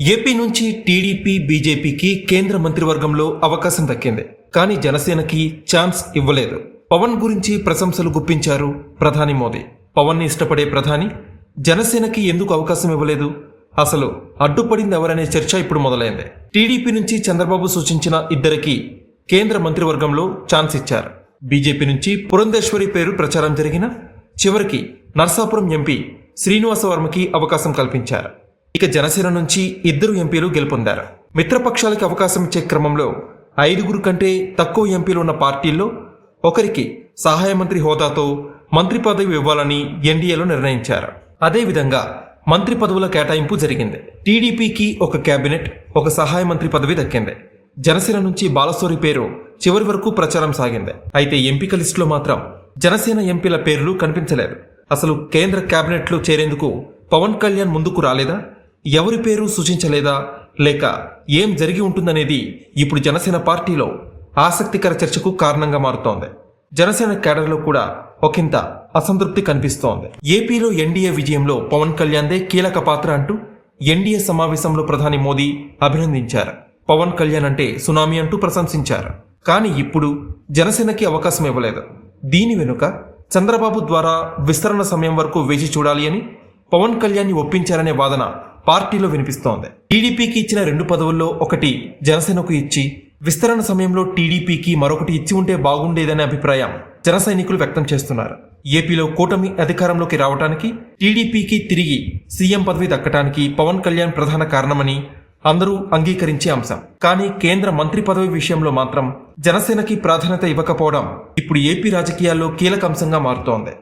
AP నుంచి TDP బీజేపీకి కేంద్ర మంత్రివర్గంలో అవకాశం దక్కింది. కానీ జనసేనకి ఛాన్స్ ఇవ్వలేదు. పవన్ గురించి ప్రశంసలు గుప్పించారు ప్రధాని మోదీ. పవన్ని ఇష్టపడే ప్రధాని జనసేనకి ఎందుకు అవకాశం ఇవ్వలేదు? అసలు అడ్డుపడింది ఎవరనే చర్చ ఇప్పుడు మొదలైంది. టీడీపీ నుంచి చంద్రబాబు సూచించిన ఇద్దరికి కేంద్ర మంత్రివర్గంలో ఛాన్స్ ఇచ్చారు. బీజేపీ నుంచి పురంధేశ్వరి పేరు ప్రచారం జరిగిన చివరికి నర్సాపురం ఎంపీ శ్రీనివాసవర్మకి అవకాశం కల్పించారు. ఇక జనసేన నుంచి ఇద్దరు ఎంపీలు గెలుపొందారు. మిత్రపక్షాలకు అవకాశం ఇచ్చే క్రమంలో ఐదుగురు కంటే తక్కువ ఎంపీలు ఉన్న పార్టీల్లో ఒకరికి సహాయ మంత్రి హోదాతో మంత్రి పదవి ఇవ్వాలని ఎన్డీఏలో నిర్ణయించారు. అదేవిధంగా మంత్రి పదవుల కేటాయింపు జరిగింది. టీడీపీకి ఒక కేబినెట్ ఒక సహాయ మంత్రి పదవి దక్కింది. జనసేన నుంచి బాలసోరి పేరు చివరి వరకు ప్రచారం సాగింది. అయితే ఎంపిక లిస్టులో మాత్రం జనసేన ఎంపీల పేర్లు కనిపించలేదు. అసలు కేంద్ర కేబినెట్లో చేరేందుకు పవన్ కళ్యాణ్ ముందుకు రాలేదా? ఎవరి పేరు సూచించలేదా? లేక ఏం జరిగి ఉంటుందనేది ఇప్పుడు జనసేన పార్టీలో ఆసక్తికర చర్చకు కారణంగా మారుతోంది. జనసేన కేడర్లో కూడా ఒకంత అసంతృప్తి కనిపిస్తోంది. ఏపీలో ఎన్డీఏ విజయంలో పవన్ కళ్యాణ్దే కీలక పాత్ర అంటూ ఎన్డీఏ సమావేశంలో ప్రధాని మోదీ అభినందించారు. పవన్ కళ్యాణ్ అంటే సునామీ అంటూ ప్రశంసించారు. కానీ ఇప్పుడు జనసేనకి అవకాశం ఇవ్వలేదు. దీని వెనుక చంద్రబాబు ద్వారా విస్తరణ సమయం వరకు వేచి చూడాలి అని పవన్ కళ్యాణ్ని ఒప్పించారనే వాదన పార్టీలో వినిపిస్తోంది. టీడీపీకి ఇచ్చిన రెండు పదవుల్లో ఒకటి జనసేనకు ఇచ్చి విస్తరణ సమయంలో టీడీపీకి మరొకటి ఇచ్చి ఉంటే బాగుండేదనే అభిప్రాయం జన సైనికులు వ్యక్తం చేస్తున్నారు. ఏపీలో కూటమి అధికారంలోకి రావడానికి టీడీపీకి తిరిగి సీఎం పదవి దక్కటానికి పవన్ కళ్యాణ్ ప్రధాన కారణమని అందరూ అంగీకరించే అంశం. కానీ కేంద్ర మంత్రి పదవి విషయంలో మాత్రం జనసేనకి ప్రాధాన్యత ఇవ్వకపోవడం ఇప్పుడు ఏపీ రాజకీయాల్లో కీలక అంశంగా మారుతోంది.